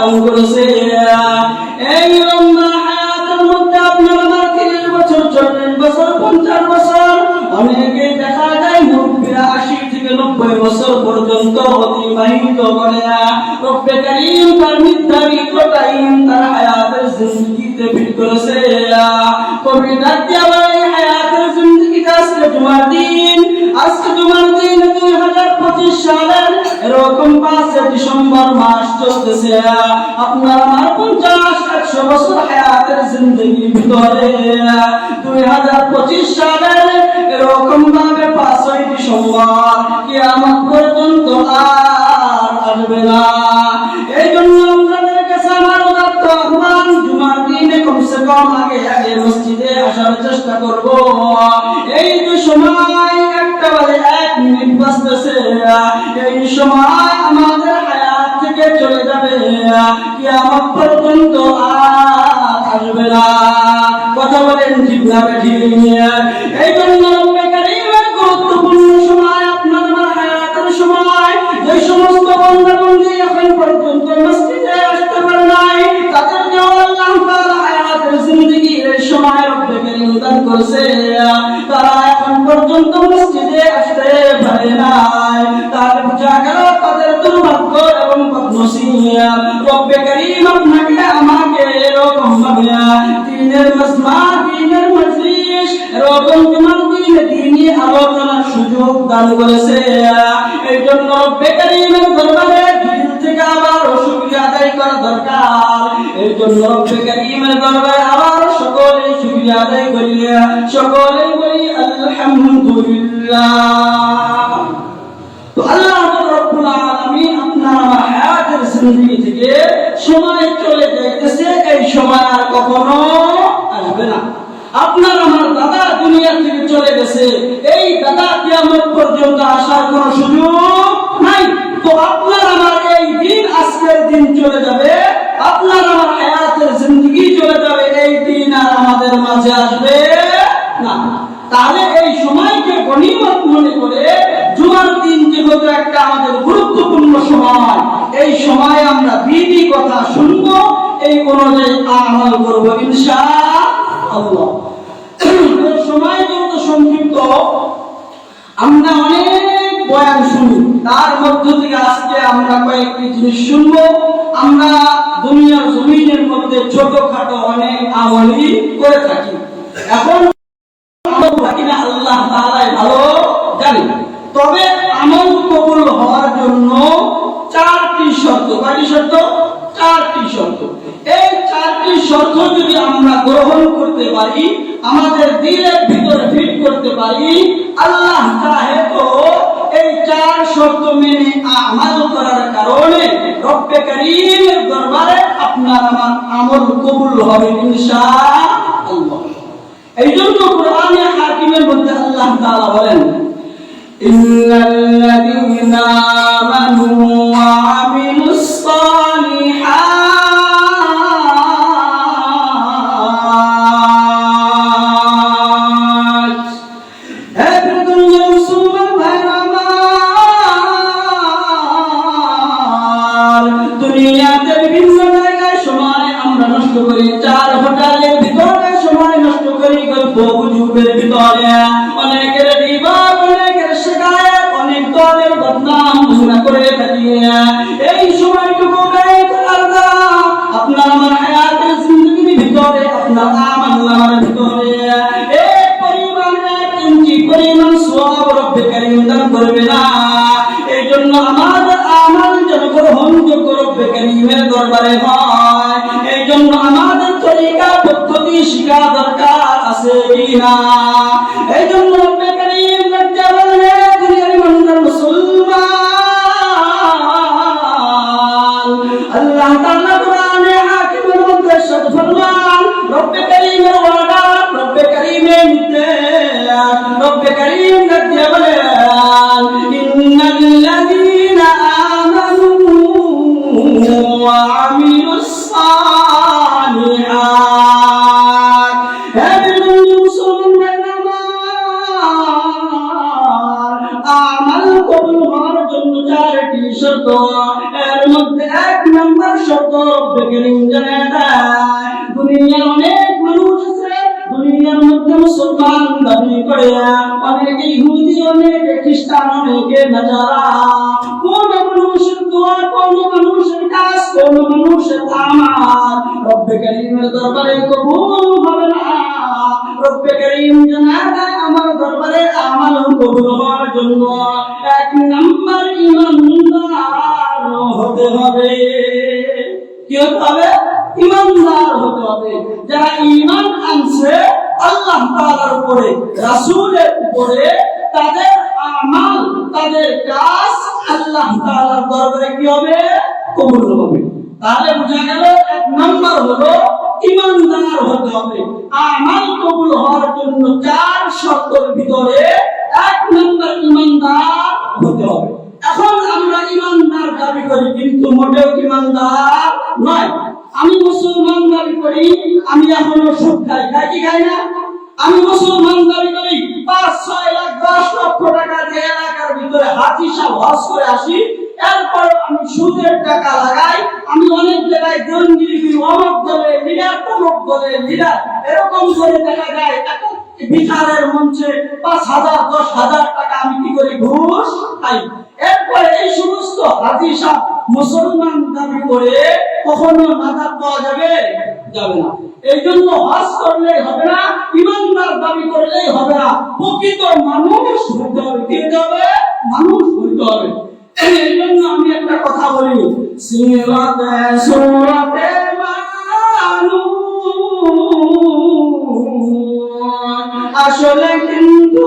হায়াত করেছে এই লম্বা হায়াতের মধ্যে আপনার আমার তিরিশ বছর চল্লিশ বছর পঞ্চাশ বছর অনেকেই দেখা যায় মুরব্বীরা আশি থেকে নব্বই বছর পর্যন্ত অতিবাহিত করে রব্বে করিম তার নির্ধারিত তার হায়াতের জিন্দগিতে ফিট করেছে। কবি বলে হায়াতের জিন্দগিতে আজকে জুমার দিন। আজকে জুমার দিন দুই হাজার পঁচিশ সালের এরকম পাঁচে ডিসেম্বর মাস চলতেছে। আপনার আমার পঞ্চাশ, একশো বছর হায়াতের জিন্দগির ভিতরে। দুই হাজার পঁচিশ সালের এরকম ভাবে পাঁচই ডিসেম্বর কিয়ামত পর্যন্ত আর আসবে না। এই জন্য আপনাদের কাছে আমার উদাত্ত আহ্বান, জুমার দিনে কমসে কম আগে আগে মসজিদে আসার চেষ্টা করব। এই সময় একটা বাজে মিনিট বাঁচতেছে এই সময় আমাদের হায়াত থেকে চলে যাবে। কিয়ামত পর্যন্ত আর আসবে না। কথা বলেন ঠিক না এই জন্য নাই। তার বোঝা গেল, তাদের দুর্ভাগ্য এবং বদনসিব রব্বে কারীম আপনাকে, আমাকে এরকম ভাবে দিনের মজমা দিনের মজলিস, এরকম তোমার দিনে দিনই আলোচনার সুযোগ দান করেছে। এই জন্য রব্বে কারীমের দরবারে আবার শুকরিয়া আদায় করা দরকার। এই জন্য রব্বে কারীমের দরবারে আবার সকলে শুকরিয়া আদায় করি সকলে বলি, আলহামদুলিল্লাহ তো আল্লাহ রাব্বুল আলামিন আপনার আমার জিন্দেগি থেকে সময় চলে যাইতেছে, এই সময় আর কখনো আসবে না। আপনার আমার দাদা দুনিয়া থেকে চলে গেছে, এই দাদা কিয়ামত পর্যন্ত আসার কোনো সুযোগ নাই। তো আপনার আমার এই দিন, আজকের দিন চলে যাবে, আপনার আমার হায়াতের জিন্দেগি চলে যাবে, এই দিন আর আমাদের মাঝে আসবে না। তাহলে এই সময়কে গণিমত মনে করে, জুমার দিন যেহেতু একটা আমাদের গুরুত্বপূর্ণ সময় এই সময় আমরা দিদি কথা শুনব, এই অনুযায়ী আমল করব ইনশাআল্লাহ। এই সময় যেহেতু সংক্ষিপ্ত আমরা অনেক বয়ান শুনি। তার মধ্য থেকে আজকে আমরা কয়েকটি জিনিস শুনব। আমরা দুনিয়ার জমিনের মধ্যে ছোটখাটো অনেক আমলই করে থাকি। এখন আল্লাহ ভালো জানি তবে আমল কবুল হওয়ার জন্য চারটি শর্ত কয়টি শর্ত, চারটি শর্ত। এই চারটি শর্ত যদি আমরা গ্রহণ করতে পারি, আমাদের দিলের ভিতরে ফিট করতে পারি, আল্লাহ চাহে তো এই চার শর্ত মেনে আমল করার কারণে রব্বে কারীমের দরবারে আপনার আমার আমল কবুল হবে ইনশাআল্লাহ। এই জন্য কোরআনে হাকিমের মধ্যে আল্লাহ তাআলা বলেন إلا الذين آمنوا وعملوا الصالحات দরবারে হয় এই জন্য আমাদের তরিকা পদ্ধতি শিখা দরকার আছে কিনা বেগিং জানা দেয় দুনিয়ার অনেক মানুষ আছে দুনিয়ার মধ্যে মুসলমান দাবি করে অনেকে ইহুদি অনেকে খ্রিস্টান অনেকে নাজারা কোন মানুষের দোয়া কোন মানুষের কাজ কোন মানুষের আমাল রব্বে করিমের দরবারে কবুল হবে না। রব্বে করিম জানা আমার জন্য এক নাম্বার ইমানদার হতে হবে কি হতে হবে ইমানদার হতে হবে। যারা ইমান আনছে, আল্লাহ তাআলার উপরে, রাসূলের উপরে তাদের আমাল, তাদের কাজ আল্লাহ তাআলার দরবারে কি হবে? কবুল হবে। তাহলে বোঝা গেল এক নাম্বার হলো ইমানদার হতে হবে। আমাল কবুল হওয়ার জন্য চার শর্তের ভিতরে এক নম্বর ইমানদার হতে হবে এখন আমরা ইমানদার দাবি করি কিন্তু মোটেও ইমানদার নয় আমি মুসলমান দাবি করি, আমি এখনও সুদ খাই। খাই কি খাই না? আমি মুসলমান দাবি করি, পাঁচ, ছয় লাখ, দশ লক্ষ টাকা দিয়ে এলাকার ভিতরে হাতি সাহ করে আসি এরপর আমি সুদের টাকা লাগাই। আমি অনেক জায়গায় জঙ্গিরি অমক দলে লিডার তমক দলে লিডার এরকম করে দেখা যায় বিচারের মঞ্চে পাঁচ হাজার, দশ হাজার টাকা আমি কি করি? ঘুষ খাই। এরপরে এই সমস্ত হাজি সাহ মুসলমান দাবি করে কখনো নাজাত পাওয়া যাবে? যাবে না। এই জন্য হজ করলে হবে না, ইমানদার দাবি করলেই হবে না। প্রকৃত মানুষ হইতে হবে। কে হবে? মানুষ হইতে হবে। এই জন্য আমি একটা কথা বলি। সিরাতে সুরাতে আসলে কিন্তু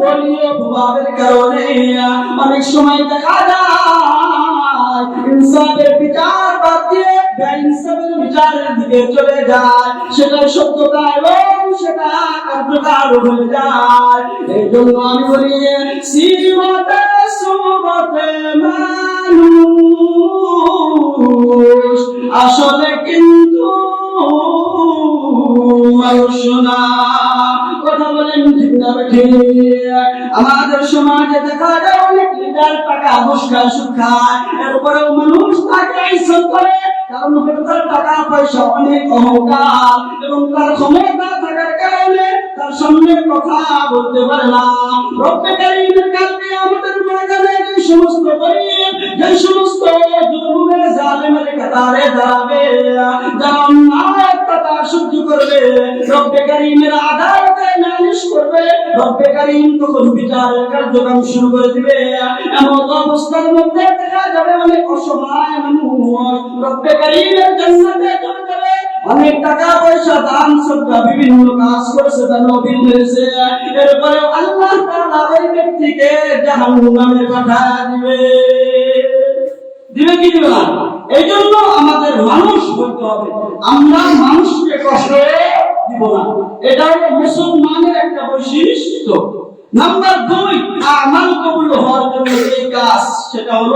দলীয় প্রভাবের কারণে অনেক সময় দেখা যায়, ইনসাফের বিচার বাদ দিয়ে বিচারের দিকে চলে যায়। সেটা সত্যতা এবং সেটা কার্যকার হয়ে যায়। এই জন্য আমি বলি শ্রীমতে সুমতে মানুষ আসলে কিন্তু মানুষ না। আমাদের সমাজে দেখা যায় অনেক লিডার টাকা সুদ খায় এরপরেও মানুষ তাকে ইজ্জত করে। কারণ হলো তার টাকা পয়সা অনেক অহংকার এবং তার ক্ষমতা থাকার কারণে তার সামনে কথা বলতে পারে না। কারিমের কাছে আমাদের ময়দানে যে সমস্ত গরিব যে সমস্ত জুলুমের জালেমের কাতারে দাঁড়াবে যারা অন্যায় কথা সহ্য করবে রব্বে কারিমের আদালতে অনেক টাকা পয়সা, দান বিভিন্ন কাজ করেছে নবীন হয়েছে। এরপরে আল্লাহ ওই ব্যক্তিকে জাহান্নামে পাঠিয়ে দিবে। দিবে কি দিবে এই জন্য আমাদের মানুষ হইতে হবে, আমরা মানুষকে কষ্ট দিব না এটা মুসলমানের একটা বৈশিষ্ট্য। নাম্বার দুই আমাল কবুল হওয়ার জন্য যে কাজ, সেটা হলো